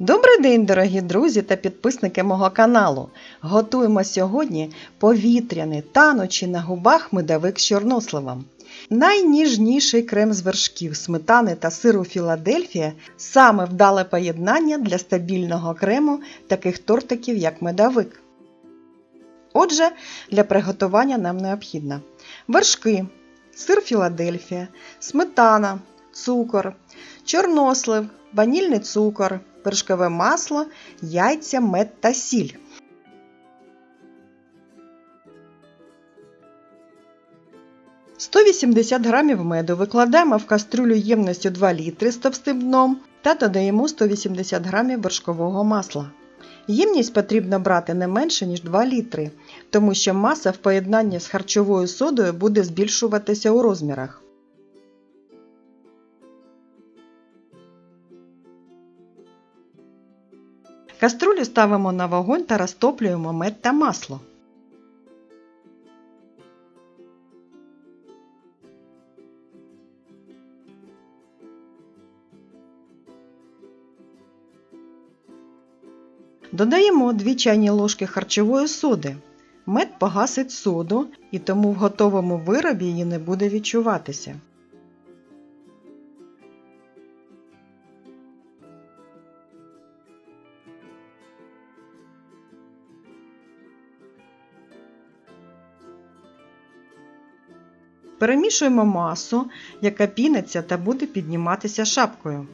Добрий день, дорогі друзі та підписники мого каналу. Готуємо сьогодні повітряний танучий на губах медовик з чорносливом. Найніжніший крем з вершків, сметани та сиру Філадельфія саме вдале поєднання для стабільного крему таких тортиків, як медовик. Отже, для приготування нам необхідно вершки, сир Філадельфія, сметана, цукор, чорнослив, ванільний цукор, вершкове масло, яйця, мед та сіль. «180 грамів меду викладаємо в кастрюлю ємністю 2 літри з товстим дном та додаємо 180 грамів вершкового масла. Ємність потрібно брати не менше, ніж 2 літри, тому що маса в поєднанні з харчовою содою буде збільшуватися у розмірах. Каструлю ставимо на вогонь та розтоплюємо мед та масло. Додаємо 2 чайні ложки харчової соди. Мед погасить соду і тому в готовому виробі її не буде відчуватися. Перемішуємо масу, яка піниться та буде підніматися шапкою.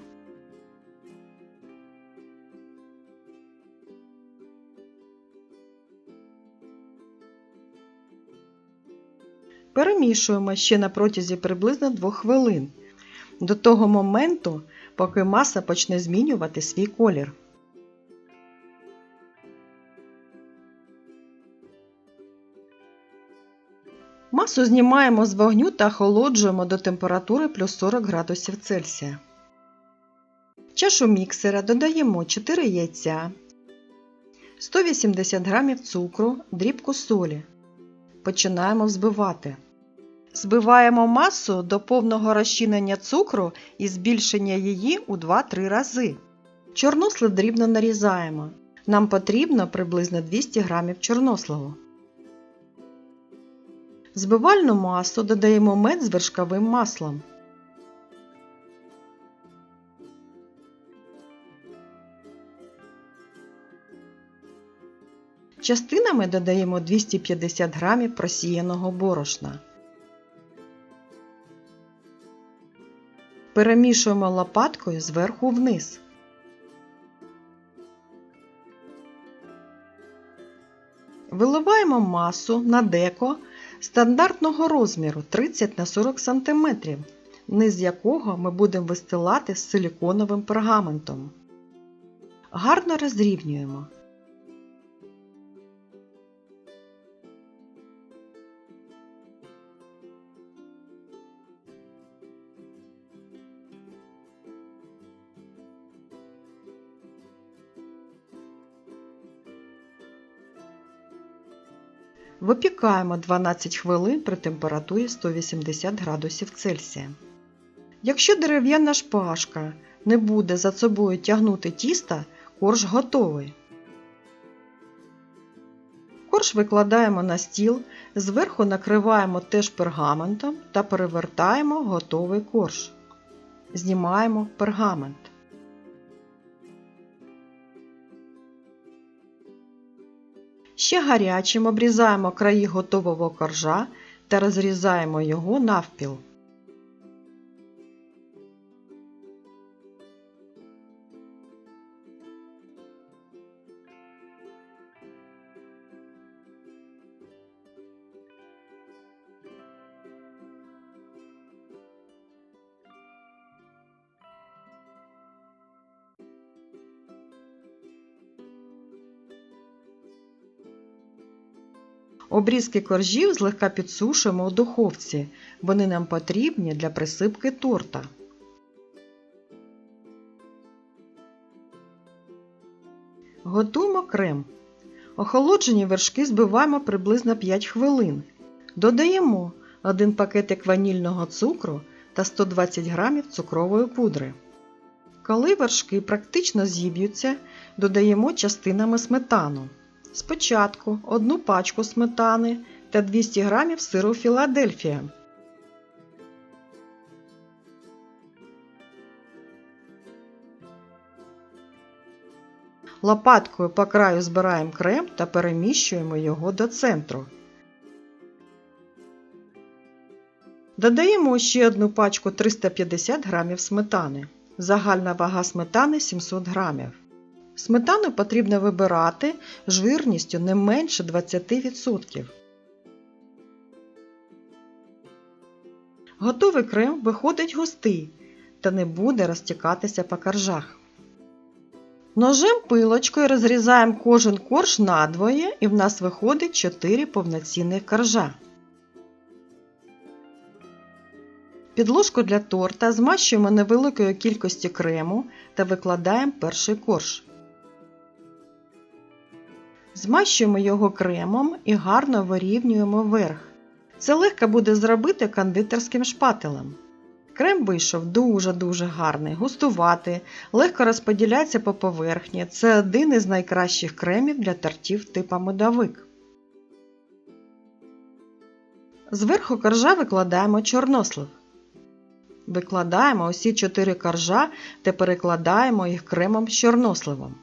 Перемішуємо ще на протязі приблизно 2 хвилин. До того моменту, поки маса почне змінювати свій колір. Масу знімаємо з вогню та охолоджуємо до температури плюс 40 градусів Цельсія. В чашу міксера додаємо 4 яйця, 180 г цукру, дрібку солі. Починаємо взбивати. Збиваємо масу до повного розчинення цукру і збільшення її у 2-3 рази. Чорнослив дрібно нарізаємо. Нам потрібно приблизно 200 г чорносливу. Збивальну масу додаємо мед з вершковим маслом. Частинами додаємо 250 г просіяного борошна. Перемішуємо лопаткою зверху вниз. Виливаємо масу на деко стандартного розміру 30 на 40 см, низ якого ми будемо вистилати з силіконовим пергаментом. Гарно розрівнюємо. Випікаємо 12 хвилин при температурі 180 градусів Цельсія. Якщо дерев'яна шпажка не буде за собою тягнути тіста, корж готовий. Корж викладаємо на стіл, зверху накриваємо теж пергаментом та перевертаємо готовий корж. Знімаємо пергамент. Ще гарячим обрізаємо краї готового коржа та розрізаємо його навпіл. Обрізки коржів злегка підсушуємо у духовці. Вони нам потрібні для присипки торта. Готуємо крем. Охолоджені вершки збиваємо приблизно 5 хвилин. Додаємо 1 пакетик ванільного цукру та 120 г цукрової пудри. Коли вершки практично зіб'ються, додаємо частинами сметану. Спочатку одну пачку сметани та 200 г сиру Філадельфія. Лопаткою по краю збираємо крем та переміщуємо його до центру. Додаємо ще одну пачку 350 г сметани. Загальна вага сметани 700 г. Сметану потрібно вибирати жирністю не менше 20%. Готовий крем виходить густий та не буде розтікатися по коржах. Ножем пилочкою розрізаємо кожен корж надвоє і в нас виходить 4 повноцінних коржа. Підложку для торта змащуємо невеликою кількістю крему та викладаємо перший корж. Змащуємо його кремом і гарно вирівнюємо верх. Це легко буде зробити кондитерським шпателем. Крем вийшов дуже-дуже гарний, густуватий, легко розподіляється по поверхні. Це один із найкращих кремів для тортів типу медовик. Зверху коржа викладаємо чорнослив. Викладаємо усі 4 коржа та перекладаємо їх кремом з чорносливом.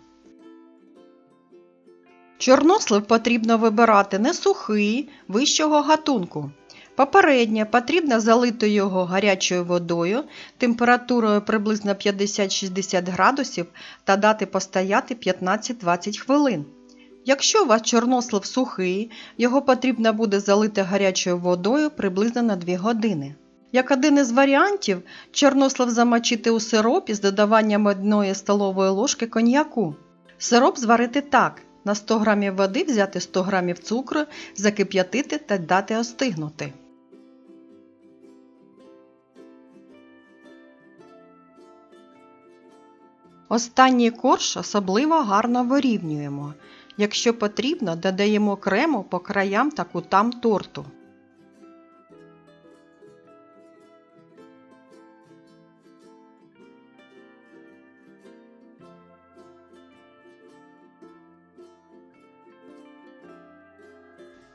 Чорнослив потрібно вибирати не сухий, вищого гатунку. Попередньо потрібно залити його гарячою водою температурою приблизно 50-60 градусів та дати постояти 15-20 хвилин. Якщо у вас чорнослив сухий, його потрібно буде залити гарячою водою приблизно на 2 години. Як один із варіантів, чорнослив замочити у сиропі з додаванням 1 столової ложки коньяку. Сироп зварити так. На 100 г води взяти 100 г цукру, закип'ятити та дати остигнути. Останній корж особливо гарно вирівнюємо. Якщо потрібно, додаємо крему по краям та кутам торту.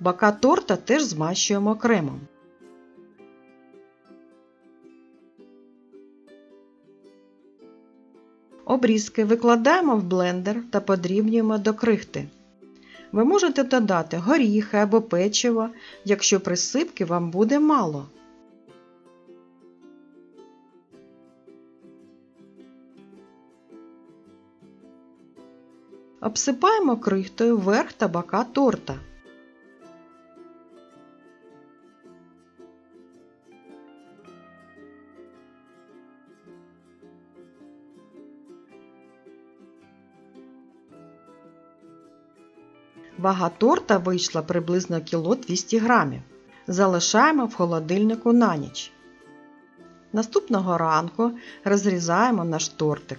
Бока торта теж змащуємо кремом. Обрізки викладаємо в блендер та подрібнюємо до крихти. Ви можете додати горіхи або печиво, якщо присипки вам буде мало. Обсипаємо крихтою верх та бока торта. Вага торта вийшла приблизно кіло 200 грамів. Залишаємо в холодильнику на ніч. Наступного ранку розрізаємо наш тортик.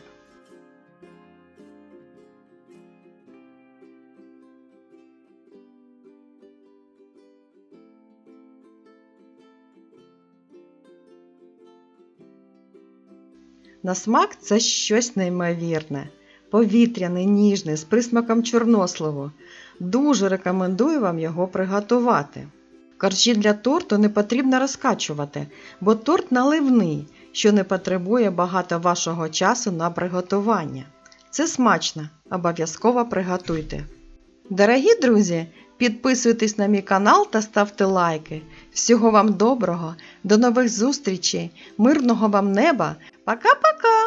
На смак це щось неймовірне, повітряне, ніжне, з присмаком чорносливу. Дуже рекомендую вам його приготувати. Коржі для торту не потрібно розкачувати, бо торт наливний, що не потребує багато вашого часу на приготування. Це смачно, обов'язково приготуйте. Дорогі друзі, підписуйтесь на мій канал та ставте лайки. Всього вам доброго, до нових зустрічей, мирного вам неба! Пока-пока!